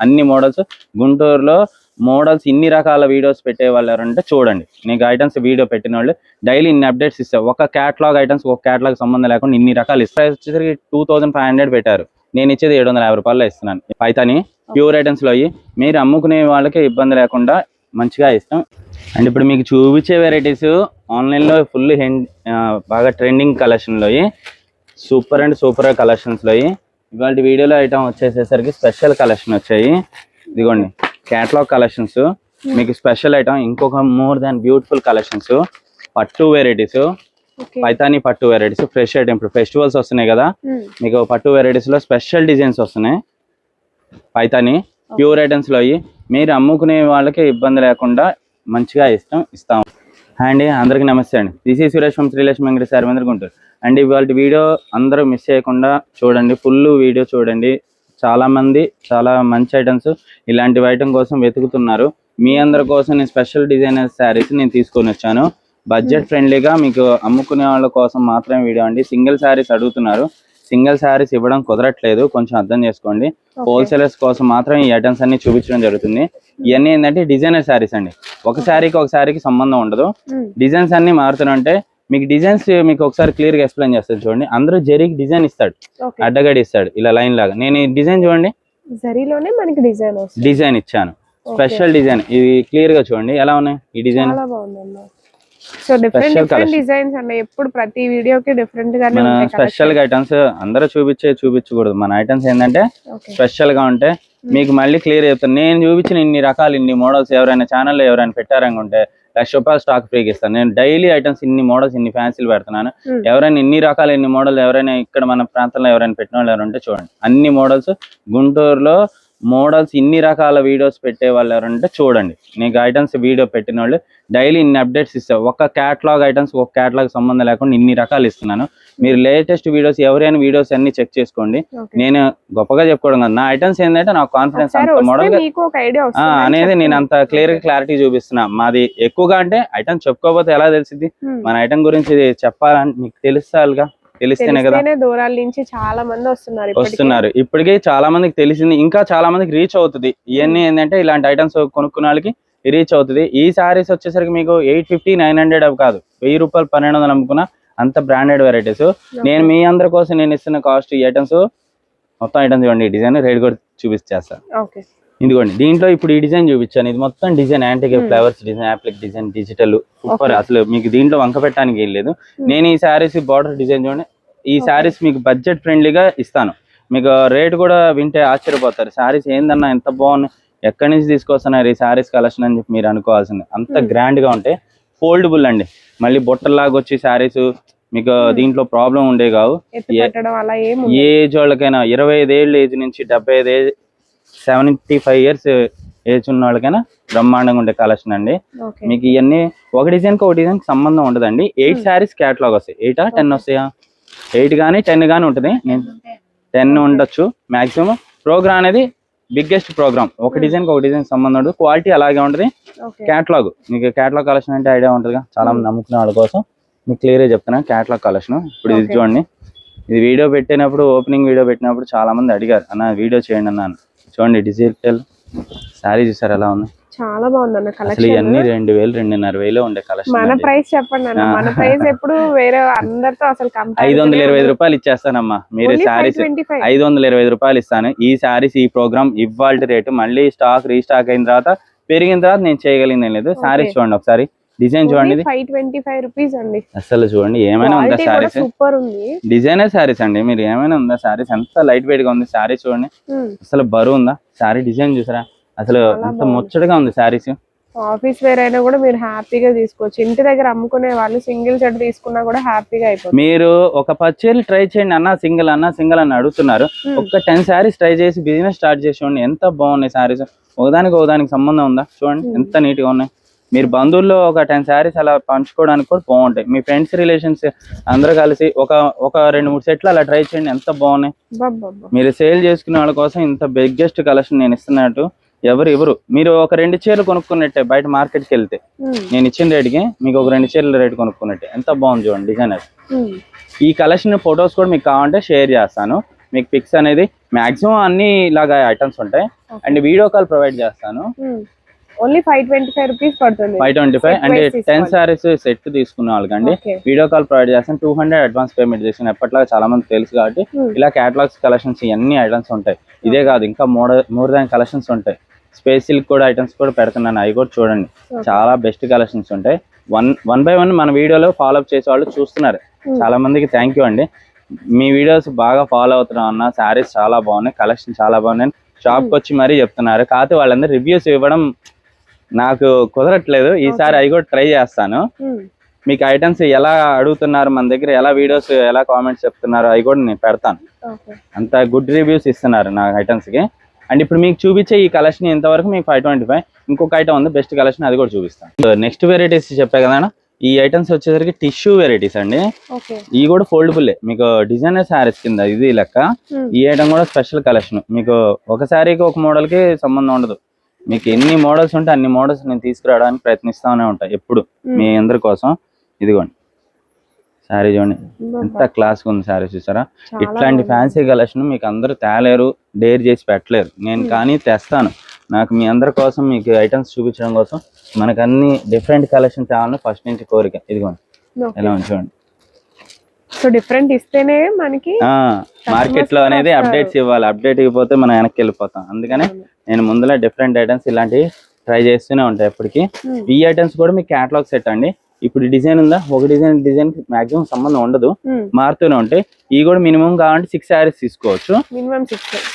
అన్ని మోడల్స్ గుంటూరులో మోడల్స్ ఇన్ని రకాల వీడియోస్ పెట్టే వాళ్ళు ఎవరంటే చూడండి. నీకు ఐటమ్స్ వీడియో పెట్టిన వాళ్ళు డైలీ ఇన్ని అప్డేట్స్ ఇస్తారు ఒక క్యాటలాగ్ ఐటమ్స్ ఒక క్యాటలాగ్ సంబంధం లేకుండా ఇన్ని రకాలు ఇస్తారు. వచ్చేసరికి టూ థౌసండ్ ఫైవ్ హండ్రెడ్ పెట్టారు. నేను ఇచ్చేది ఏడు వందల యాభై రూపాయలు ఇస్తున్నాను. పైతాని ప్యూర్ ఐటమ్స్లో అయ్యి మీరు అమ్ముకునే వాళ్ళకి ఇబ్బంది లేకుండా మంచిగా ఇస్తాం. అండ్ ఇప్పుడు మీకు చూపించే వెరైటీస్ ఆన్లైన్లో ఫుల్ హెండ్ బాగా ట్రెండింగ్ కలెక్షన్లో సూపర్ అండ్ సూపర్ కలెక్షన్స్లో ఇవాళ వీడియోలో ఐటమ్ వచ్చేసేసరికి స్పెషల్ కలెక్షన్ వచ్చాయి. ఇదిగోండి క్యాటలాగ్ కలెక్షన్స్. మీకు స్పెషల్ ఐటమ్ ఇంకొక మోర్ దాన్ బ్యూటిఫుల్ కలెక్షన్స్. పట్టు వెరైటీస్ పైతాని పట్టు వెరైటీస్ ఫ్రెష్ ఐటమ్ ఇప్పుడు ఫెస్టివల్స్ వస్తున్నాయి కదా. మీకు పట్టు వెరైటీస్లో స్పెషల్ డిజైన్స్ వస్తున్నాయి. పైతాని ప్యూర్ ఐటమ్స్లో అయ్యి మీరు అమ్ముకునే వాళ్ళకి ఇబ్బంది లేకుండా మంచిగా ఇస్తాం ఇస్తాం. అండి అందరికీ నమస్తే అండి. దిస్ ఈ సురేష్ from శ్రీలక్ష్మి వెంకట సార్ గుంటూరు. అండ్ ఇవాళ వీడియో అందరూ మిస్ చేయకుండా చూడండి. ఫుల్ వీడియో చూడండి. చాలా మంది చాలా మంచి ఐటమ్స్ ఇలాంటి ఐటమ్ కోసం వెతుకుతున్నారు. మీ అందరి కోసం నేను స్పెషల్ డిజైనర్ శారీస్ నేను తీసుకొని వచ్చాను. బడ్జెట్ ఫ్రెండ్లీగా మీకు అమ్ముకునే వాళ్ళ కోసం మాత్రమే వీడియో అండి. సింగిల్ శారీస్ అడుగుతున్నారు. సింగిల్ శారీస్ ఇవ్వడం కుదరట్లేదు. కొంచెం అర్థం చేసుకోండి. హోల్సేలర్స్ కోసం మాత్రం ఈ ఐటమ్స్ అన్ని చూపించడం జరుగుతుంది. ఇవన్నీ ఏంటంటే డిజైనర్ శారీస్ అండి. ఒక శారీకి ఒక శారీకి సంబంధం ఉండదు. డిజైన్స్ అన్ని మారుతుంటే మీకు డిజైన్స్ మీకు ఒకసారి క్లియర్గా ఎక్స్ప్లెయిన్ చేస్తాను చూడండి. అందరూ జరీకి డిజైన్ ఇస్తాడు. అడ్డగడి ఇస్తాడు. ఇలా లైన్ లాగా. నేను ఈ డిజైన్ చూడండి. జరీలోనే మనకి డిజైన్ డిజైన్ ఇచ్చాను. స్పెషల్ డిజైన్ ఇది క్లియర్గా చూడండి. ఎలా ఉన్నాయి ఈ design so different different. Designs ఎప్పుడు ప్రతి వీడియోకి డిఫరెంట్ స్పెషల్గా ఐటమ్స్ అందరూ చూపించే చూపించకూడదు. మన ఐటమ్స్ ఏంటంటే స్పెషల్గా ఉంటే మీకు మళ్ళీ క్లియర్ చెప్తాను నేను చూపించిన ఇన్ని రకాలు ఇన్ని మోడల్స్ ఎవరైనా ఛానల్లో ఎవరైనా పెట్టారనుకుంటే లక్ష రూపాయలు స్టాక్ ఫ్రీకి ఇస్తాను. నేను డైలీ ఐటమ్స్ ఇన్ని మోడల్స్ ఇన్ని ఫ్యాన్సీలు పెడుతున్నాను. Hmm. ఎవరైనా ఇన్ని రకాల ఇన్ని మోడల్ ఎవరైనా ఇక్కడ మన ప్రాంతంలో ఎవరైనా పెట్టిన వాళ్ళు ఎవరంటే చూడండి. అన్ని మోడల్స్ గుంటూరులో మోడల్స్ ఇన్ని రకాల వీడియోస్ పెట్టే వాళ్ళు ఎవరంటే చూడండి. నీకు ఐటమ్స్ వీడియో పెట్టిన వాళ్ళు డైలీ ఇన్ని అప్డేట్స్ ఇస్తారు ఒక క్యాటలాగ్ ఐటమ్స్ ఒక క్యాటలాగ్ సంబంధం లేకుండా ఇన్ని రకాలు ఇస్తున్నాను. మీరు లేటెస్ట్ వీడియోస్ ఎవరైనా వీడియోస్ అన్ని చెక్ చేసుకోండి. నేను గొప్పగా చెప్పుకోవడం కాదు. నా ఐటమ్స్ ఏంటంటే నాకు కాన్ఫిడెన్స్ అంత మోడల్ అనేది నేను అంత క్లియర్ క్లారిటీ చూపిస్తున్నా. మాది ఎక్కువగా అంటే ఐటమ్ చెప్పుకోకపోతే ఎలా తెలిసింది మన ఐటమ్ గురించి చెప్పాలంటే మీకు తెలుస్తాలుగా తెలిస్తేనే కదా. దూరాల నుంచి చాలా మంది వస్తున్నారు. వస్తున్నారు. ఇప్పటికే చాలా మందికి తెలిసింది ఇంకా చాలా మందికి రీచ్ అవుతుంది. ఇవన్నీ ఏంటంటే ఇలాంటి ఐటమ్స్ కొనుక్కున్న వాళ్ళకి రీచ్ అవుతుంది. ఈ సారీస్ వచ్చేసరికి మీకు ఎయిట్ ఫిఫ్టీ నైన్ హండ్రెడ్ అవి కాదు. వెయ్యి రూపాయలు పన్నెండు వందలు అమ్ముకున్న అంత బ్రాండెడ్ వెరైటీస్ నేను మీ అందరి కోసం నేను ఇస్తున్న కాస్ట్ ఈ ఐటమ్స్ మొత్తం ఐటమ్స్ ఇవ్వండి డిజైన్ రేట్ కూడా చూపించేస్తాను ఓకే. ఇదిగోండి దీంట్లో ఇప్పుడు ఈ డిజైన్ చూపించాను. ఇది మొత్తం design antique Hmm. Flowers design applique design digital super. అసలు మీకు దీంట్లో వంక పెట్టడానికి ఏం లేదు. నేను ఈ శారీస్ బార్డర్ డిజైన్ చూడండి. ఈ. శారీస్ మీకు బడ్జెట్ ఫ్రెండ్లీగా ఇస్తాను. మీకు రేట్ కూడా వింటే ఆశ్చర్యపోతారు. శారీస్ ఏందన్నా ఎంత బాగున్నాయి ఎక్కడి నుంచి తీసుకొస్తున్నారు ఈ శారీస్ కలెక్షన్ అని చెప్పి మీరు అనుకోవాల్సింది. అంత Hmm. గ్రాండ్గా ఉంటాయి ఫోల్డబుల్ అండి. మళ్ళీ బొట్టల్లాగా వచ్చి శారీస్ మీకు దీంట్లో ప్రాబ్లం ఉండే కావు. ఏ ఏజ్ వాళ్ళకైనా ఇరవై ఐదు ఏళ్ళ ఏజ్ నుంచి డెబ్బై ఐదు age seventy five years age ఉన్న వాళ్ళకైనా బ్రహ్మాండంగా ఉండే కలెక్షన్ అండి. మీకు ఇవన్నీ ఒక డిజైన్ ఒక డిజైన్ సంబంధం ఉండదండి. ఎయిట్ శారీస్ క్యాటలాగ్ వస్తాయి. ఎయిటా టెన్ వస్తాయా? ఎయిట్ కానీ టెన్ కానీ ఉంటుంది. నేను టెన్ ఉండొచ్చు. మాక్సిమం ప్రోగ్రామ్ అనేది బిగ్గెస్ట్ ప్రోగ్రామ్ ఒక డిజైన్ ఒక డిజైన్ సంబంధం ఉండదు. క్వాలిటీ అలాగే ఉంటుంది. క్యాటలాగ్ మీకు క్యాటలాగ్ కలెక్షన్ అంటే ఐడియా ఉంటుందిగా. చాలా మంది నమ్ముకునే వాళ్ళ కోసం. మీకు క్లియర్ చెప్తున్నా క్యాటలాగ్ కలెక్షన్ ఇప్పుడు ఇది. చూడండి. ఇది వీడియో పెట్టినప్పుడు ఓపెనింగ్ వీడియో పెట్టినప్పుడు చాలా మంది అడిగారు అన్న వీడియో చేయండి అన్నాను. చూడండి డిజిటల్ శారీ చూసారు ఎలా ఉంది? చాలా బాగుందన్న కలెక్షన్ ఇవన్నీ రెండు వేలు రెండున్నర వేలు ఉండే మన కలెక్షన్ ప్రైస్ చెప్పండి అన్న. మన ప్రైస్ ఎప్పుడు వేరే అందరితో అసలు ఐదు వందల ఇరవై ఐదు రూపాయలు ఇచ్చేస్తానమ్మా. మీరు శారీస్ ఐదు వందల ఇరవై ఐదు రూపాయలు ఇస్తాను. ఈ శారీస్ ఈ ప్రోగ్రామ్ ఇవాళ రేటు మళ్ళీ స్టాక్ రీస్టాక్ అయిన తర్వాత పెరిగిన తర్వాత నేను చేయగలిగింది లేదు. శారీస్ చూడండి ఒకసారి. డిజైన్ చూడండి ఫైవ్ ట్వంటీ ఫైవ్ రూపీస్ అండి. అసలు చూడండి ఏమైనా ఉందా శారీస్ సూపర్ ఉంది. డిజైనర్ శారీస్ అండి మీరు ఏమైనా ఉందా శారీస్ ఎంత లైట్ వెయిట్గా ఉంది శారీ చూడండి. అసలు బరువు ఉందా? శారీ డిజైన్ చూసారా? అసలు బాగుంది. ముచ్చటగా ఉంది శారీస్ ఆఫీస్ వేర్ అయినా కూడా మీరు హ్యాపీగా తీసుకోవచ్చు. ఇంటి దగ్గర అమ్ముకునే వాళ్ళు సింగిల్ సెట్ తీసుకున్నా కూడా హ్యాపీగా అయిపోతుంది మీరు ఒక పచ్చేలు ట్రై చేయండి అన్న సింగిల్ అన్న సింగిల్ అని అడుగుతున్నారు. ఒక టెన్ శారీస్ ట్రై చేసి బిజినెస్ స్టార్ట్ చేసి ఎంత బాగున్నాయి శారీస్ ఒకదానికి ఒకదానికి సంబంధం ఉందా? చూడండి. ఎంత నీట్గా ఉన్నాయి. మీరు బంధువుల్లో ఒక టెన్ శారీస్ అలా పంచుకోవడానికి కూడా బాగుంటాయి. మీ ఫ్రెండ్స్ రిలేషన్స్ అందరూ కలిసి ఒక ఒక రెండు మూడు సెట్లు అలా ట్రై చేయండి. ఎంత బాగున్నాయి. మీరు సేల్ చేసుకునే వాళ్ళ కోసం ఇంత బిగ్గెస్ట్ కలెక్షన్ నేను ఇస్తున్నట్టు ఎవరు ఎవరు మీరు ఒక రెండు చీరలు కొనుక్కున్నట్టే బయట మార్కెట్కి వెళ్తే. నేను ఇచ్చిన రేటుకి మీకు ఒక రెండు చీరల రేటు కొనుక్కున్నట్టే. ఎంత బాగుంది చూడండి డిజైనర్ ఈ కలెక్షన్ ఫొటోస్ కూడా మీకు కావాలంటే షేర్ చేస్తాను. మీకు పిక్స్ అనేది మాక్సిమం అన్ని ఇలాగా ఐటమ్స్ ఉంటాయి. అండ్ వీడియో కాల్ ప్రొవైడ్ చేస్తాను. Only five twenty five rupees పడుతుంది. Five twenty five and ten. Saris set తీసుకున్న వాళ్ళకండి. వీడియో కాల్ ప్రొవైడ్ చేస్తాను టూ హండ్రెడ్ అడ్వాన్స్ పేమెంట్ చేసిన ఎప్పటిలాగా చాలా మంది తెలుసు కాబట్టి Hmm. ఇలా క్యాటలాగ్స్ కలెక్షన్స్ ఇవన్నీ ఐటమ్స్ ఉంటాయి. ఇదే కాదు ఇంకా మోర్ మోర్ దాన్ కలెక్షన్స్ ఉంటాయి. స్పేస్ సిల్క్ కూడా ఐటమ్స్ కూడా పెడుతున్నాను. అవి కూడా చూడండి. చాలా బెస్ట్ కలెక్షన్స్ ఉంటాయి. వన్ వన్ బై వన్ మన వీడియోలో ఫాలో అప్ చేసే వాళ్ళు చూస్తున్నారు. Hmm. చాలా మందికి థ్యాంక్ యూ అండి. మీ వీడియోస్ బాగా ఫాలో అవుతున్నాం అన్న శారీస్ చాలా బాగున్నాయి కలెక్షన్ చాలా బాగున్నాయి. షాప్కి వచ్చి మరీ చెప్తున్నారు. కాకపోతే వాళ్ళందరూ రివ్యూస్ ఇవ్వడం నాకు కుదరట్లేదు. ఈసారి అవి కూడా ట్రై చేస్తాను. మీకు ఐటమ్స్ ఎలా అడుగుతున్నారు మన దగ్గర ఎలా వీడియోస్ ఎలా కామెంట్స్ చెప్తున్నారు అవి కూడా నేను పెడతాను. అంత గుడ్ రివ్యూస్ ఇస్తున్నారు నా ఐటమ్స్కి. అండ్ ఇప్పుడు మీకు చూపించే ఈ కలెక్షన్ ఇంతవరకు మీకు ఫైవ్ ట్వంటీ ఫైవ్. ఇంకొక ఐటమ్ ఉంది బెస్ట్ కలెక్షన్ అది కూడా చూపిస్తాను. నెక్స్ట్ వెరైటీస్ చెప్పే కదా ఈ ఐటమ్స్ వచ్చేసరికి టిష్యూ వెరైటీస్ అండి. ఇవి కూడా ఫోల్డబుల్ మీకు డిజైనర్ శారీస్ కింద ఇది లెక్క. ఈ ఐటమ్ కూడా స్పెషల్ కలెక్షన్ మీకు ఒక శారీకి ఒక మోడల్కి సంబంధం ఉండదు. మీకు ఎన్ని మోడల్స్ ఉంటే అన్ని మోడల్స్ నేను తీసుకురావడానికి ప్రయత్నిస్తానే ఉంటాయి ఎప్పుడు. మీ అందరి కోసం. ఇదిగోండి. శారీ చూడండి. ఎంత క్లాస్ ఉంది శారీ చూసారా? ఇట్లాంటి. ఫ్యాన్సీ కలెక్షన్ మీకు అందరూ తేలేరు డేర్ చేసి పెట్టలేరు. నేను కానీ తెస్తాను. నాకు మీ అందరి కోసం మీకు ఐటమ్స్ చూపించడం కోసం మనకు అన్ని డిఫరెంట్ కలెక్షన్ తేవాలని ఫస్ట్ నుంచి కోరిక. ఇదిగోండి. ఎలా ఉంది చూడండి. సో డిఫరెంట్ ఇస్తేనే మనకి మార్కెట్లో అనేది. అప్డేట్స్ ఇవ్వాలి. అప్డేట్ ఇవ్వకపోతే మనం వెనక్కి వెళ్ళిపోతాం. అందుకనే నేను ముందులో డిఫరెంట్ ఐటమ్స్ ఇలాంటివి ట్రై చేస్తూనే ఉంటాయి ఎప్పటికీ. Hmm. ఈ ఐటమ్స్ కూడా మీకు క్యాటలాగ్ సెట్ అండి. ఇప్పుడు డిజైన్ ఉందా? ఒక డిజైన్ డిజైన్ మాక్సిమం సంబంధం ఉండదు. మారుతూనే ఉంటాయి. ఇవి కూడా మినిమం కావాలంటే సిక్స్ శారీస్ తీసుకోవచ్చు. మినిమం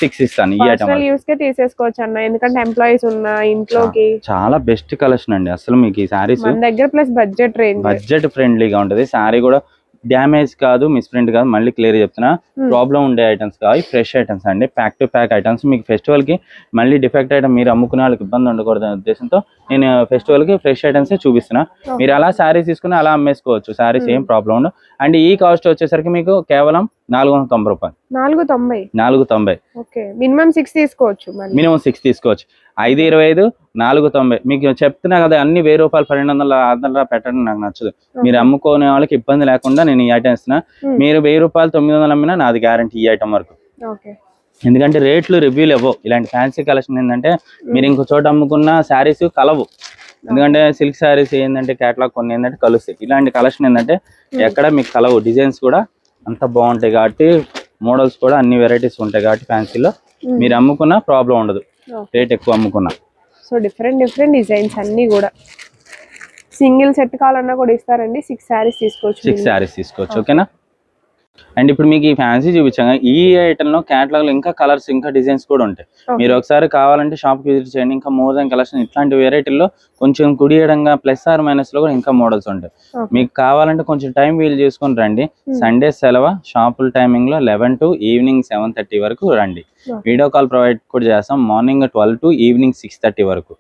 సిక్స్ ఇస్తాను ఈ ఐటమ్ యూస్ కే తీసేసుకోవచ్చు అన్న. ఎందుకంటే ఎంప్లాయీస్ ఉన్న ఇంట్లోకి చాలా బెస్ట్ కలెక్షన్ అండి. అసలు మీకు ఈ శారీస్ మన దగ్గర ప్లస్ బడ్జెట్ బడ్జెట్ ఫ్రెండ్లీగా ఉంటది. శారీ కూడా డ్యామేజ్ కాదు మిస్ప్రింట్ కాదు మళ్ళీ క్లియర్ చెప్తున్నా. Hmm. ప్రాబ్లం ఉండే ఐటమ్స్ కాదు ఫ్రెష్ ఐటమ్స్ అండి. Pack to pack items. మీకు ఫెస్టివల్కి మళ్ళీ డిఫెక్ట్ ఐటమ్ మీరు అమ్ముకునే వాళ్ళకి ఇబ్బంది ఉండకూడదు అనే ఉద్దేశంతో నేను ఫెస్టివల్కి ఫ్రెష్ ఐటమ్స్ చూపిస్తున్నా. మీరు అలా శారీస్ తీసుకుని అలా అమ్మేసుకోవచ్చు. శారీస్ ఏం ప్రాబ్లం ఉండదు. అండ్ ఈ కాస్ట్ వచ్చేసరికి మీకు కేవలం నాలుగు వందల తొంభై రూపాయలు. నాలుగు తొంభై. నాలుగు తొంభై. మినిమం సిక్స్ తీసుకోవచ్చు మినిమం సిక్స్ తీసుకోవచ్చు. ఐదు ఇరవై ఐదు నాలుగు తొంభై. మీకు చెప్తున్నా కదా అన్ని వెయ్యి రూపాయలు పన్నెండు వందల ఆరు వందల పెట్టడం నాకు నచ్చదు. మీరు అమ్ముకునే వాళ్ళకి ఇబ్బంది లేకుండా నేను ఈ ఐటమ్ ఇస్తున్నా. మీరు వెయ్యి రూపాయలు తొమ్మిది వందలు అమ్మినా నాది గ్యారంటీ ఈ ఐటమ్ వరకు. ఎందుకంటే రేట్లు రివ్యూలు ఇవ్వవు ఇలాంటి ఫ్యాన్సీ కలెక్షన్ ఏంటంటే మీరు ఇంకో చోట అమ్ముకున్న శారీస్ కలవు. ఎందుకంటే సిల్క్ శారీస్ ఏంటంటే కేటలాగ్ కొన్ని ఏంటంటే కలుస్తాయి. ఇలాంటి కలెక్షన్ ఏంటంటే ఎక్కడ మీకు కలవు. డిజైన్స్ కూడా అంత బాగుంటాయి కాబట్టి మోడల్స్ కూడా అన్ని వెరైటీస్ ఉంటాయి కాబట్టి ఫ్యాన్సీలో మీరు అమ్ముకున్న ప్రాబ్లం ఉండదు. రేట్ ఎక్కువ అమ్ముకున్నా. సో డిఫరెంట్ డిఫరెంట్ డిజైన్స్ అన్ని కూడా. సింగిల్ సెట్ కావాలన్నా కూడా ఇస్తారండి. సిక్స్ శారీస్ తీసుకోవచ్చు సిక్స్ శారీస్ తీసుకోవచ్చు ఓకేనా? అండ్ ఇప్పుడు మీకు ఈ ఫ్యాన్సీ చూపించాను ఈ ఐటమ్లో క్యాటలాగ్లో ఇంకా కలర్స్ ఇంకా డిజైన్స్ కూడా ఉంటాయి. మీరు ఒకసారి కావాలంటే షాప్కి విజిట్ చేయండి. ఇంకా మోర్ దాన్ కలెక్షన్ ఇట్లాంటి వెరైటీల్లో కొంచెం కుడి ఎడంగా ప్లస్ ఆర్ మైనస్లో కూడా ఇంకా మోడల్స్ ఉంటాయి. మీకు కావాలంటే కొంచెం టైం వీలు చేసుకొని రండి. Hmm. సండే సెలవు షాపుల టైమింగ్లో eleven to evening seven thirty వరకు రండి. వీడియో కాల్ ప్రొవైడ్ కూడా చేస్తాం. Morning twelve to evening six thirty వరకు.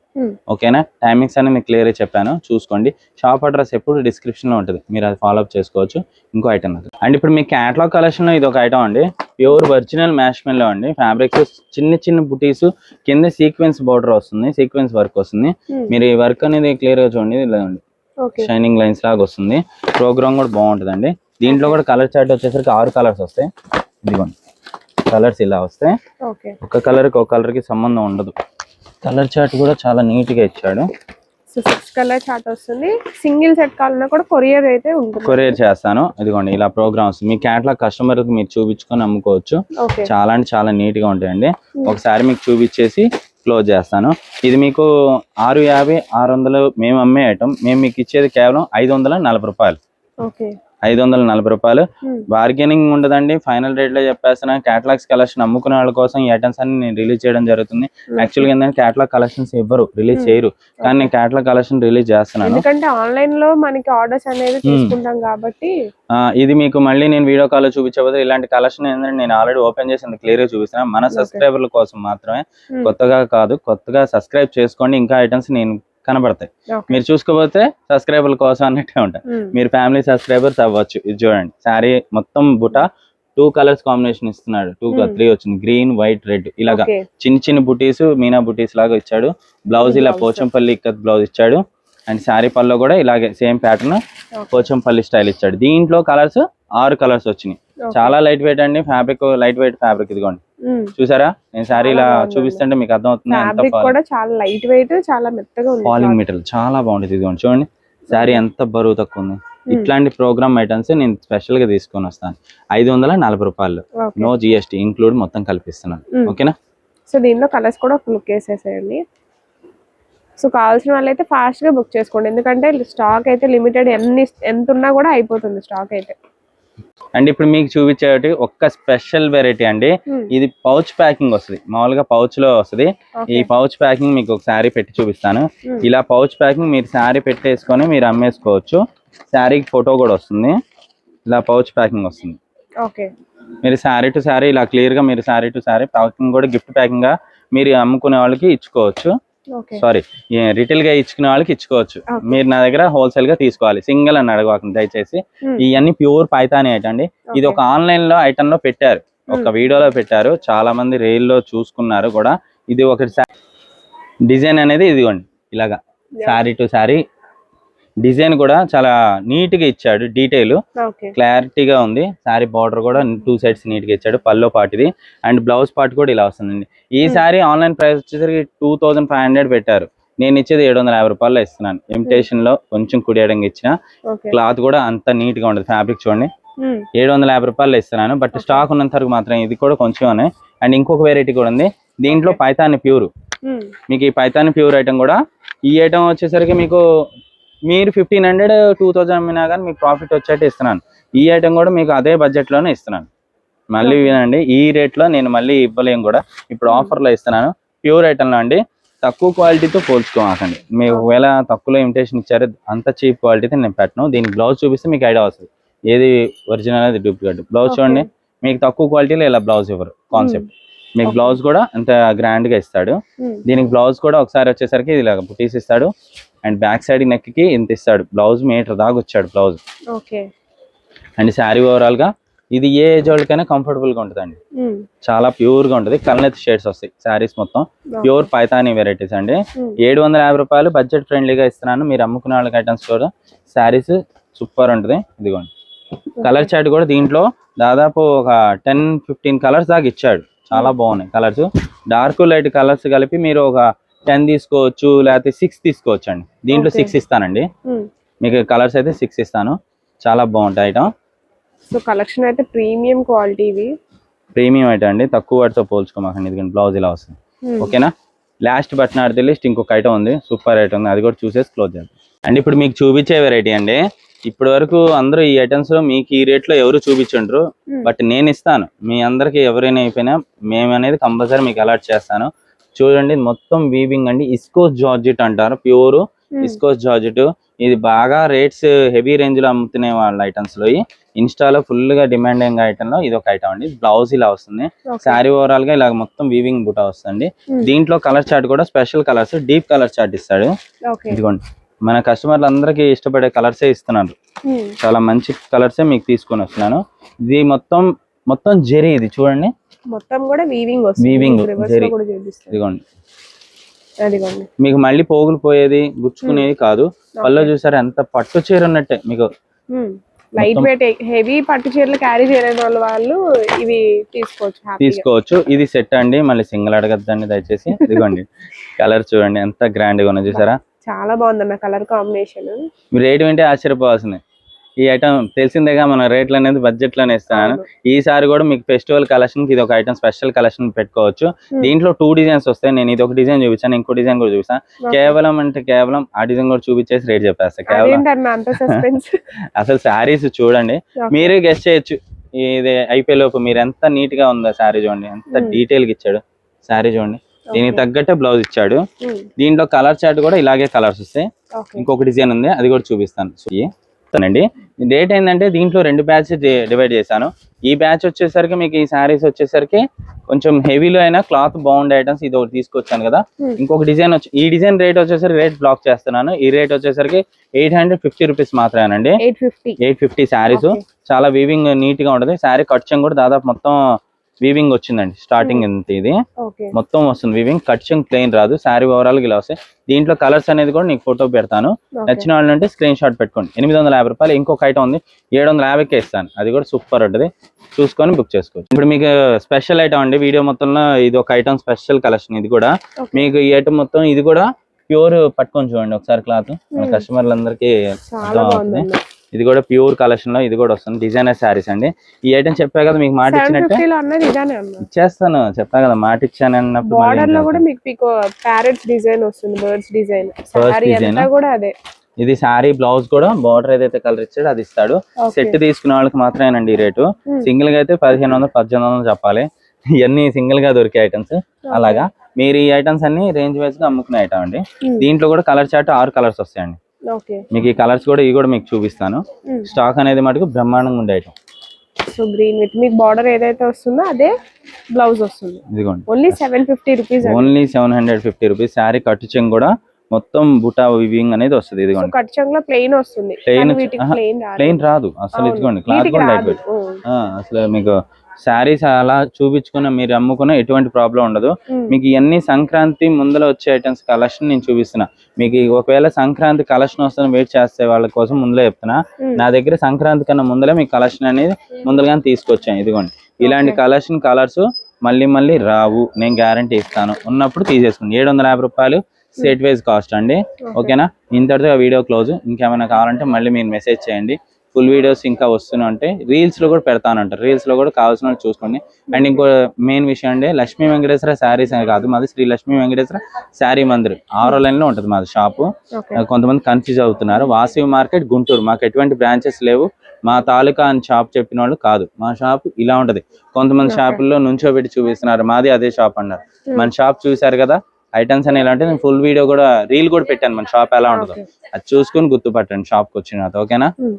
ఓకేనా టైమింగ్స్ అనేది మీకు క్లియర్ చెప్పాను. చూసుకోండి. షాప్ అడ్రస్ ఎప్పుడు డిస్క్రిప్షన్లో ఉంటుంది. మీరు అది ఫాలో అప్ చేసుకోవచ్చు. ఇంకో ఐటమ్ అది. అండ్ ఇప్పుడు మీ క్యాటలాగ్ కలెక్షన్లో ఇది ఒక ఐటమ్ అండి. ప్యూర్ ఒరిజినల్ మ్యాష్మెన్లో అండి. ఫ్యాబ్రిక్స్ చిన్న చిన్న బుటీస్ కింద సీక్వెన్స్ బోర్డర్ వస్తుంది. సీక్వెన్స్ వర్క్ వస్తుంది. Hmm. మీరు ఈ వర్క్ అనేది క్లియర్గా చూడండి. ఇలా షైనింగ్ లైన్స్ లాగా వస్తుంది. ప్రోగ్రామ్ కూడా బాగుంటుందండి. దీంట్లో కూడా కలర్ చార్ట్ వచ్చేసరికి ఆరు కలర్స్ వస్తాయి. ఇదిగోండి. కలర్స్ ఇలా వస్తాయి ఒక కలర్కి ఒక కలర్కి సంబంధం ఉండదు. కలర్ చార్ట్ కూడా చాలా నీట్గా ఇచ్చాడు. సో సిక్స్ కలర్ చార్ట్ వస్తుంది. సింగిల్ సెట్ కావాలన్నా కూడా కొరియర్ అయితే ఉంటుంది. కొరియర్ చేస్తాను. ఇదిగోండి ఇలా ప్రోగ్రామ్స్ మీ క్యాట్లాగ్ కస్టమర్కి మీరు చూపించుకొని అమ్ముకోవచ్చు. చాలా అంటే చాలా నీట్గా ఉంటాయండి ఒకసారి మీకు చూపించేసి క్లోజ్ చేస్తాను. ఇది మీకు ఆరు యాభై ఆరు వందలు మేము అమ్మే ఐటమ్. మేము మీకు ఇచ్చేది కేవలం ఐదు వందల నలభై రూపాయలు. ఓకే. ఐదు వందల నలభై రూపాయలు. Hmm. బార్గెనింగ్ ఉండదండి. ఫైనల్ రేట్లో చెప్పేస్తున్నా క్యాటలాగ్స్ కలెక్షన్ అమ్ముకునే వాళ్ళ కోసం ఈ ఐటమ్స్ అన్ని నేను రిలీజ్ చేయడం జరుగుతుంది. యాక్చువల్గా ఏంటంటే క్యాటలాగ్ కలెక్షన్స్ ఇవ్వరు రిలీజ్ చేయరు. కానీ నేను క్యాటలాగ్ కలెక్షన్ రిలీజ్ చేస్తున్నాను. ఎందుకంటే ఆన్లైన్లో మనకి ఆర్డర్స్ అనేది తీసుకుంటాం కాబట్టి. ఇది మీకు మళ్ళీ నేను వీడియో కాల్లో చూపించబోతే ఇలాంటి కలెక్షన్ ఏంటంటే నేను ఆల్రెడీ ఓపెన్ చేసి క్లియర్గా చూపిస్తున్నా. మన సబ్స్క్రైబర్ల కోసం మాత్రమే. Hmm. కొత్తగా కాదు కొత్తగా సబ్స్క్రైబ్ చేసుకోండి. ఇంకా ఐటమ్స్ నేను కనబడతాయి. మీరు చూసుకోకపోతే సబ్స్క్రైబర్ల కోసం అన్నట్టే ఉంటాయి మీరు ఫ్యామిలీ సబ్స్క్రైబర్స్ అవ్వచ్చు. ఇది చూడండి. శారీ మొత్తం బుట్ట టూ కలర్స్ కాంబినేషన్ ఇస్తున్నాడు. టూ. త్రీ వచ్చింది. గ్రీన్ వైట్ రెడ్ ఇలాగా. చిన్న చిన్న బుటీస్ మీనా బుటీస్ లాగా ఇచ్చాడు. బ్లౌజ్ ఇలా. పోచంపల్లి ఇక్కత్ బ్లౌజ్ ఇచ్చాడు. అండ్ శారీ పల్లో కూడా ఇలాగే సేమ్ ప్యాటర్న్ పోచంపల్లి స్టైల్ ఇచ్చాడు. దీంట్లో కలర్స్ ఆరు కలర్స్ వచ్చినాయి. చాలా లైట్ వెయిట్ అండి. ఫ్యాబ్రిక్ లైట్ వెయిట్ ఫ్యాబ్రిక్ ఇదిగోండి. చూసారా? నేను శారీ ఇలా. చూపిస్తుంటే మీకు అర్థం అవుతుంది ఫ్యాబ్రిక్ కూడా చాలా లైట్ వెయిట్ చాలా మెత్తగా ఉంది ఫాలింగ్ మెటీరియల్ చాలా బాగుంటుంది ఇదిగోండి. చూడండి. శారీ ఎంత బరువు తక్కువ ఉంది. ఇట్లాంటి ప్రోగ్రామ్ ఐటమ్స్ నేను స్పెషల్గా తీసుకొని వస్తాను. ఐదు వందల నలభై రూపాయలు. నో జిఎస్టీ ఇంక్లూడ్ మొత్తం కల్పిస్తున్నాను. ఓకేనా? సో దీనిలో కలర్స్ కూడా ఫుల్ వేసేసేయండి సో కావాల్సిన వాళ్ళు అయితే ఫాస్ట్గా బుక్ చేసుకోండి. ఎందుకంటే స్టాక్ అయితే లిమిటెడ్ ఎన్ని ఎంత ఉన్నా కూడా అయిపోతుంది స్టాక్ అయితే. అండ్ ఇప్పుడు మీకు చూపించేటి ఒక్క స్పెషల్ వెరైటీ అండి. Hmm. ఇది పౌచ్ ప్యాకింగ్ వస్తుంది. మామూలుగా పౌచ్లో వస్తుంది. ఈ పౌచ్ ప్యాకింగ్ మీకు ఒక శారీ పెట్టి చూపిస్తాను. Hmm. ఇలా పౌచ్ ప్యాకింగ్ మీరు శారీ పెట్టేసుకొని మీరు అమ్మేసుకోవచ్చు. శారీకి ఫోటో కూడా వస్తుంది. ఇలా పౌచ్ ప్యాకింగ్ వస్తుంది. ఓకే మీరు శారీ టు శారీ ఇలా క్లియర్గా మీరు శారీ టు శారీ ప్యాకింగ్ కూడా గిఫ్ట్ ప్యాకింగ్గా మీరు అమ్ముకునే వాళ్ళకి ఇచ్చుకోవచ్చు. సారీ రిటైల్గా ఇచ్చుకునే వాళ్ళకి ఇచ్చుకోవచ్చు. మీరు నా దగ్గర హోల్సేల్గా తీసుకోవాలి. సింగిల్ అని అడగకండి దయచేసి. Hmm. ఇవన్నీ ప్యూర్ పైతాని ఐటమ్ అండి ఇది ఒక ఆన్లైన్లో ఐటమ్లో పెట్టారు. ఒక వీడియోలో పెట్టారు. చాలా మంది రైల్లో చూసుకున్నారు కూడా. ఇది ఒక డిజైన్ అనేది ఇదిగోండి ఇలాగా. శారీ టు శారీ డిజైన్ కూడా చాలా నీట్గా ఇచ్చాడు డీటెయిల్. క్లారిటీగా ఉంది. శారీ బార్డర్ కూడా టూ సైడ్స్ నీట్గా ఇచ్చాడు పల్లో పాటిది అండ్ బ్లౌజ్ పార్ట్ కూడా ఇలా వస్తుందండి. ఈ శారీ ఆన్లైన్ ప్రైస్ వచ్చేసరికి టూ థౌసండ్ ఫైవ్ హండ్రెడ్ పెట్టారు. నేను ఇచ్చేది ఏడు వందల యాభై రూపాయలు ఇస్తున్నాను. ఇమిటేషన్లో కొంచెం కుడియడంగా ఇచ్చిన. క్లాత్ కూడా అంత నీట్గా ఉండదు ఫ్యాబ్రిక్ చూడండి. ఏడు వందల యాభై రూపాయలు ఇస్తున్నాను. బట్ స్టాక్ ఉన్నంత వరకు మాత్రం ఇది కూడా కొంచెం అండ్ ఇంకొక వెరైటీ కూడా ఉంది. దీంట్లో పైతాని ప్యూర్. మీకు ఈ పైతాని ప్యూర్ ఐటమ్ కూడా ఈ ఐటమ్ వచ్చేసరికి మీకు మీరు ఫిఫ్టీన్ హండ్రెడ్ టూ థౌజండ్ అమ్మినా కానీ మీకు ప్రాఫిట్ వచ్చేట్టు ఇస్తున్నాను. ఈ ఐటమ్ కూడా మీకు అదే బడ్జెట్లోనే ఇస్తున్నాను. మళ్ళీ వినండి ఈ రేట్లో నేను మళ్ళీ ఇవ్వలేము కూడా. ఇప్పుడు ఆఫర్లో ఇస్తున్నాను. ప్యూర్ ఐటమ్లో అండి. తక్కువ క్వాలిటీతో పోల్చుకోమాకండి. మీకు ఒకవేళ తక్కువలో ఇమిటేషన్ ఇచ్చారు అంత చీప్ క్వాలిటీతో నేను పెట్టను. దీనికి బ్లౌజ్ చూపిస్తే మీకు ఐడియా వస్తుంది. ఏది ఒరిజినల్ అది డూప్లికేట్ బ్లౌజ్. చూడండి మీకు తక్కువ క్వాలిటీలో ఇలా బ్లౌజ్ ఇవ్వరు. కాన్సెప్ట్ మీకు. బ్లౌజ్ కూడా అంత గ్రాండ్గా ఇస్తాడు దీనికి బ్లౌజ్ కూడా ఒకసారి వచ్చేసరికి ఇలా బుటీస్ ఇస్తాడు. అండ్ బ్యాక్ సైడ్ నెక్కి ఇంత ఇస్తాడు. బ్లౌజ్ మీటర్ దాకా వచ్చాడు బ్లౌజ్. అండ్ శారీ ఓవరాల్గా ఇది ఏ ఏజ్ వాళ్ళకైనా కంఫర్టబుల్గా ఉంటుందండి. చాలా ప్యూర్గా ఉంటుంది. కల్నెత్ షేడ్స్ వస్తాయి శారీస్ మొత్తం. ప్యూర్ పైతానీ వెరైటీస్ అండి. ఏడు వందల యాభై రూపాయలు బడ్జెట్ ఫ్రెండ్లీగా ఇస్తున్నాను. మీరు అమ్ముకునే వాళ్ళకి ఐటమ్స్ కూడా శారీస్ సూపర్ ఉంటుంది. ఇదిగోండి. కలర్ చార్ట్ కూడా దీంట్లో దాదాపు ఒక టెన్ ఫిఫ్టీన్ కలర్స్ దాకా ఇచ్చాడు. చాలా బాగున్నాయి కలర్స్. డార్క్ లైట్ కలర్స్ కలిపి మీరు ఒక టెన్ తీసుకోవచ్చు లేకపోతే సిక్స్ తీసుకోవచ్చు అండి దీంట్లో. సిక్స్ ఇస్తానండి. మీకు కలర్స్ అయితే సిక్స్ ఇస్తాను. చాలా బాగుంటాయి ఐటమ్. సో కలెక్షన్ అయితే ప్రీమియం క్వాలిటీ ఇవి. ప్రీమియం ఐటమ్ అండి. తక్కువ వాటితో పోల్చుకోమాకండి. ఎందుకంటే బ్లౌజ్ ఇలా వస్తుంది. ఓకేనా? లాస్ట్ బట్ నాట్ లిస్ట్ ఇంకొక ఐటమ్ ఉంది. సూపర్ ఐటమ్ ఉంది. అది కూడా చూసేసి క్లోజ్ చేద్దాం. అండ్ ఇప్పుడు మీకు చూపించే వెరైటీ అండి. ఇప్పటి వరకు అందరూ ఈ ఐటమ్స్లో మీకు ఈ రేట్లో ఎవరు చూపించండ్రు Hmm. బట్ నేను ఇస్తాను. మీ అందరికి ఎవరైనా అయిపోయినా మేము అనేది కంపల్సరీ మీకు అలాట్ చేస్తాను. చూడండి మొత్తం వీవింగ్ అండి. ఇస్కోస్ జార్జెట్ అంటారు ప్యూర్ ఇస్కోస్ జార్జెట్ ఇది బాగా రేట్స్ హెవీ రేంజ్లో అమ్ముతున్న వాళ్ళ ఐటమ్స్లో. ఇన్స్టాలో ఫుల్గా డిమాండ్ అయిన ఐటమ్లో ఇది ఒక ఐటమ్ అండి. బ్లౌజ్ ఇలా వస్తుంది. శారీ ఓవరాల్గా ఇలా మొత్తం వీవింగ్ బుటా వస్తుంది Hmm. దీంట్లో కలర్ చార్ట్ కూడా special colours deep colour chart ఇస్తాడు. ఇదిగోండి. మన కస్టమర్లు అందరికీ ఇష్టపడే కలర్సే ఇస్తున్నారు చాలా మంచి కలర్సే మీకు తీసుకొని వస్తున్నాను. ఇది మొత్తం మొత్తం జెరీ ఇది చూడండి. మొత్తం కూడా వీవింగ్ జరీ. చూపిస్తుంది ఇదిగోండి. మీకు మళ్ళీ పోగులు పోయేది గుచ్చుకునేది కాదు. పళ్ళు చూసారు ఎంత పట్టు చీర ఉన్నట్టే మీకు. లైట్ వెయిట్ హెవీ పట్టు చీరలు క్యారీ చేయలేని వాళ్ళ వాళ్ళు ఇవి తీసుకోవచ్చు తీసుకోవచ్చు. ఇది సెట్ అండి. మళ్ళీ సింగిల్ అడగద్దండి దయచేసి. ఇదిగోండి. కలర్ చూడండి. ఎంత గ్రాండ్గా ఉన్నది చూసారా? చాలా బాగుందన్న కలర్ కాంబినేషన్. మీరు రేట్ వింటే ఆశ్చర్యపోవాల్సింది. ఈ ఐటమ్ తెలిసిందేగా మన రేట్లు అనేది బడ్జెట్లోనే ఇస్తున్నాను ఈసారి కూడా మీకు ఫెస్టివల్ కలెక్షన్కి ఇది ఒక ఐటమ్ స్పెషల్ కలెక్షన్ పెట్టుకోవచ్చు. దీంట్లో టూ డిజైన్స్ వస్తాయి. నేను ఇది ఒక డిజైన్ చూపించాను ఇంకో డిజైన్ కూడా చూపిస్తాను కేవలం అంటే కేవలం ఆ డిజైన్ కూడా చూపించేసి రేట్ చెప్పేస్తా. కేవలం అసలు శారీస్ చూడండి. మీరే గెస్ట్ చేయొచ్చు. ఇది అయిపోయే లోపు మీరు ఎంత నీట్గా ఉందో శారీ చూడండి. ఎంత. డీటెయిల్గా ఇచ్చాడు శారీ చూడండి. దీనికి తగ్గట్టే బ్లౌజ్ ఇచ్చాడు. దీంట్లో కలర్ చార్ట్ కూడా ఇలాగే కలర్స్ వస్తాయి. ఇంకొక డిజైన్ ఉంది అది కూడా చూపిస్తాను. అండి డేట్ ఏంటంటే దీంట్లో రెండు బ్యాచ్ డివైడ్ చేశాను. ఈ బ్యాచ్ వచ్చేసరికి మీకు ఈ శారీస్ వచ్చేసరికి కొంచెం హెవీలో అయినా క్లాత్ బాగుండే ఐటమ్స్ ఇది ఒకటి తీసుకొచ్చాను కదా. Hmm. ఇంకొక డిజైన్ వచ్చి ఈ డిజైన్ రేట్ వచ్చేసరికి రేట్ బ్లాక్ చేస్తున్నాను. ఈ రేట్ వచ్చేసరికి ఎయిట్ హండ్రెడ్ ఫిఫ్టీ రూపీస్ మాత్రమేనండి. Eight fifty eight fifty saris. చాలా వీవింగ్ నీట్గా ఉంటది. శారీ కట్చం కూడా దాదాపు మొత్తం వీవింగ్ వచ్చిందండి స్టార్టింగ్ ఎంత ఇది? మొత్తం వస్తుంది వీవింగ్ కట్చింగ్ ప్లెయిన్ రాదు శారీ ఓవరాల్ ఇలా వస్తాయి. దీంట్లో కలర్స్ అనేది కూడా నీకు ఫోటో పెడతాను. నచ్చిన వాళ్ళు అంటే స్క్రీన్ షాట్ పెట్టుకోండి. ఎనిమిది వందల యాభై రూపాయలు ఇంకొక ఐటమ్ ఉంది ఏడు వందల యాభైకే ఇస్తాను. అది కూడా సూపర్ ఉంటుంది. చూసుకొని బుక్ చేసుకోవచ్చు. ఇప్పుడు మీకు స్పెషల్ ఐటమ్ అండి వీడియో మొత్తంలో ఇది ఒక ఐటమ్ స్పెషల్ కలెక్షన్ ఇది కూడా. మీకు ఈ ఐటమ్ మొత్తం ఇది కూడా ప్యూర్ పట్టుకొని చూడండి ఒకసారి క్లాత్ మన Hmm. కస్టమర్లందరికీ చాలా అర్థం అవుతుంది. ఇది కూడా ప్యూర్ కలెక్షన్లో ఇది కూడా వస్తుంది. డిజైనర్ శారీస్ అండి. ఈ ఐటమ్ చెప్పా కదా మీకు మాట ఇచ్చినట్టే? ఇచ్చేస్తాను. చెప్పా కదా మాట ఇచ్చాను అన్నప్పుడు మళ్ళీ బార్డర్లో ఏంటంటే- కూడా మీకు మీకు ప్యారెట్స్ డిజైన్ వస్తుంది birds design Birds sari design అంతా కూడా అదే. ఇది శారీ బ్లౌజ్ కూడా బార్డర్ ఏదైతే కలర్ ఇచ్చాడో అది ఇస్తాడు. సెట్ తీసుకునే వాళ్ళకి మాత్రమేనండి ఈ రేటు. Hmm. సింగిల్గా అయితే పదిహేను వందలు పద్దెనిమిది వందలు చెప్పాలి. ఇవన్నీ సింగిల్గా దొరికే ఐటమ్స్ అలాగా. మీరు ఈ ఐటమ్స్ అన్ని రేంజ్ వైజ్గా అమ్ముకునే ఐటమ్ అండి. Hmm. దీంట్లో కూడా కలర్ చార్ట్ ఆరు కలర్స్ వస్తాయండి. మీకు ఈ కలర్స్ కూడా ఇవి కూడా మీకు చూపిస్తాను. స్టాక్ అనేది మటుకు బ్రహ్మాండంగా ఉండే ఐటమ్ సో గ్రీన్ విత్ మీకు బార్డర్ ఏదైతే వస్తుందో అదే బ్లౌజ్ వస్తుంది. ఇదిగోండి. Only seven fifty rupees only seven hundred fifty rupees. Sari కట్టు చెంగు కూడా మొత్తం బుటా వివింగ్ అనేది వస్తుంది. ఇదిగోండి. కట్ చెంగ్లో ప్లెయిన్ వస్తుంది. ప్లెయిన్ రాదు. ప్లెయిన్ రాదు. అసలు. ఇదిగోండి క్లాత్ కూడా లైట్. వెయిట్ అసలు మీకు శారీస్ అలా చూపించుకున్న మీరు అమ్ముకున్న ఎటువంటి ప్రాబ్లం ఉండదు. మీకు ఇవన్నీ సంక్రాంతి ముందర వచ్చే ఐటమ్స్ కలెక్షన్ నేను చూపిస్తున్నా. మీకు ఒకవేళ సంక్రాంతి కలెక్షన్ వస్తుందని వెయిట్ చేస్తే వాళ్ళ కోసం ముందులో చెప్తున్నా. నా దగ్గర సంక్రాంతి కన్నా ముందరే మీకు కలెక్షన్ అనేది ముందరగానే తీసుకొచ్చాను. ఇదిగోండి. ఇలాంటి కలెక్షన్ కలర్స్ మళ్ళీ మళ్ళీ రావు. నేను గ్యారంటీ ఇస్తాను. ఉన్నప్పుడు తీసేసుకోండి. ఏడు వందల యాభై రూపాయలు సెట్ వైజ్ కాస్ట్ అండి. ఓకేనా? ఇంతటితో వీడియో క్లోజ్. ఇంకేమైనా కావాలంటే మళ్ళీ మీరు మెసేజ్ చేయండి. ఫుల్ వీడియోస్ ఇంకా వస్తూనే ఉంటాయి రీల్స్లో కూడా పెడతానంటారు. రీల్స్లో కూడా కావాల్సిన వాళ్ళు చూసుకోండి. అండ్ ఇంకో మెయిన్ విషయం అండి లక్ష్మీ వెంకటేశ్వర శారీస్ అని కాదు మాది శ్రీ లక్ష్మీ వెంకటేశ్వర శారీ మందిర్. ఆరో లైన్లో ఉంటుంది మాది షాపు కొంతమంది కన్ఫ్యూజ్ అవుతున్నారు. వాసవి మార్కెట్ గుంటూరు. మాకు ఎటువంటి బ్రాంచెస్ లేవు. మా తాలూకా అని షాప్ చెప్పిన వాళ్ళు కాదు. మా షాప్ ఇలా ఉంటది. కొంతమంది షాపుల్లో నుంచోబెట్టి చూపిస్తున్నారు. మాది అదే షాప్ అన్నారు. మన షాప్ చూసారు కదా ఐటమ్స్ అని ఎలా అంటే నేను ఫుల్ వీడియో కూడా రీల్ కూడా పెట్టాను. మన షాప్ ఎలా ఉంటుందో. అది చూసుకొని గుర్తుపట్టండి షాప్కి వచ్చిన తర్వాత. ఓకేనా? ఉం.